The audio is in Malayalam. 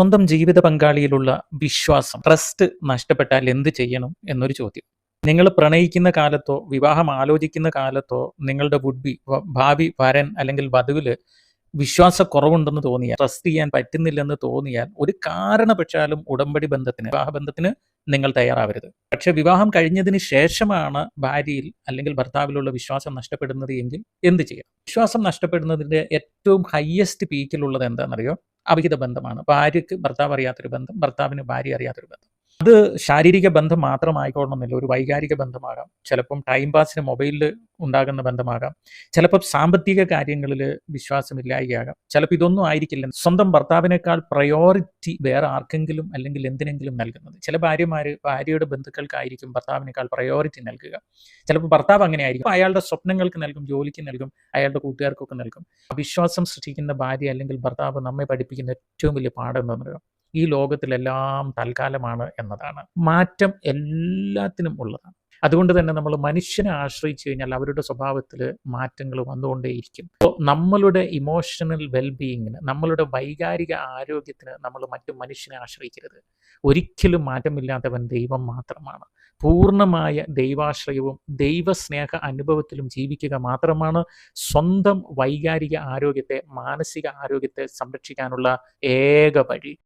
സ്വന്തം ജീവിത പങ്കാളിയിലുള്ള വിശ്വാസം ട്രസ്റ്റ് നഷ്ടപ്പെട്ടാൽ എന്ത് ചെയ്യണം എന്നൊരു ചോദ്യം. നിങ്ങൾ പ്രണയിക്കുന്ന കാലത്തോ വിവാഹം ആലോചിക്കുന്ന കാലത്തോ നിങ്ങളുടെ വുഡ് ഭാവി വരൻ അല്ലെങ്കിൽ വധുവിൽ വിശ്വാസക്കുറവുണ്ടെന്ന് തോന്നിയാൽ ട്രസ്റ്റ് ചെയ്യാൻ പറ്റുന്നില്ലെന്ന് തോന്നിയാൽ ഒരു കാരണപക്ഷാലും ഉടമ്പടി ബന്ധത്തിന് വിവാഹബന്ധത്തിന് നിങ്ങൾ തയ്യാറാവരുത്. പക്ഷെ വിവാഹം കഴിഞ്ഞതിന് ശേഷമാണ് ഭാര്യയിൽ അല്ലെങ്കിൽ ഭർത്താവിലുള്ള വിശ്വാസം നഷ്ടപ്പെടുന്നത് എങ്കിൽ എന്ത് ചെയ്യാം? വിശ്വാസം നഷ്ടപ്പെടുന്നതിന്റെ ഏറ്റവും ഹയസ്റ്റ് പീക്കിലുള്ളത് എന്താണെന്നറിയോ? അവിഹിത ബന്ധമാണ്. ഭാര്യയ്ക്ക് ഭർത്താവ് അറിയാത്തൊരു ബന്ധം ഭർത്താവിന് ഭാര്യ അറിയാത്തൊരു ബന്ധം. അത് ശാരീരിക ബന്ധം മാത്രമായിക്കോളണമെന്നില്ല ഒരു വൈകാരിക ബന്ധമാകാം. ചിലപ്പം ടൈം പാസിന് മൊബൈലിൽ ഉണ്ടാകുന്ന ബന്ധമാകാം. ചിലപ്പോൾ സാമ്പത്തിക കാര്യങ്ങളിൽ വിശ്വാസമില്ലായികയാകാം. ചിലപ്പോൾ ഇതൊന്നും ആയിരിക്കില്ല. സ്വന്തം ഭർത്താവിനേക്കാൾ പ്രയോറിറ്റി വേറെ ആർക്കെങ്കിലും അല്ലെങ്കിൽ എന്തിനെങ്കിലും നൽകുന്നത്. ചില ഭാര്യമാർ ഭാര്യയുടെ ബന്ധുക്കൾക്കായിരിക്കും ഭർത്താവിനേക്കാൾ പ്രയോറിറ്റി നൽകുക. ചിലപ്പോൾ ഭർത്താവ് അങ്ങനെ ആയിരിക്കും അയാളുടെ സ്വപ്നങ്ങൾക്ക് നൽകും ജോലിക്ക് നൽകും അയാളുടെ കൂട്ടുകാർക്കൊക്കെ നൽകും. വിശ്വാസം സൃഷ്ടിക്കുന്ന ഭാര്യ അല്ലെങ്കിൽ ഭർത്താവ് നമ്മെ പഠിപ്പിക്കുന്ന ഏറ്റവും വലിയ പാഠം എന്ന് പറയുക ഈ ലോകത്തിലെല്ലാം തൽക്കാലമാണ് എന്നതാണ്. മാറ്റം എല്ലാത്തിനും ഉള്ളതാണ്. അതുകൊണ്ട് തന്നെ നമ്മൾ മനുഷ്യനെ ആശ്രയിച്ചു കഴിഞ്ഞാൽ അവരുടെ സ്വഭാവത്തിൽ മാറ്റങ്ങൾ വന്നുകൊണ്ടേയിരിക്കും. അപ്പോൾ നമ്മളുടെ ഇമോഷണൽ വെൽബീയിങ്ങിന് നമ്മളുടെ വൈകാരിക ആരോഗ്യത്തിന് നമ്മൾ മറ്റു മനുഷ്യനെ ആശ്രയിക്കരുത്. ഒരിക്കലും മാറ്റമില്ലാത്തവൻ ദൈവം മാത്രമാണ്. പൂർണമായ ദൈവാശ്രയവും ദൈവസ്നേഹ അനുഭവത്തിലും ജീവിക്കുക മാത്രമാണ് സ്വന്തം വൈകാരിക ആരോഗ്യത്തെ മാനസിക ആരോഗ്യത്തെ സംരക്ഷിക്കാനുള്ള ഏക വഴി.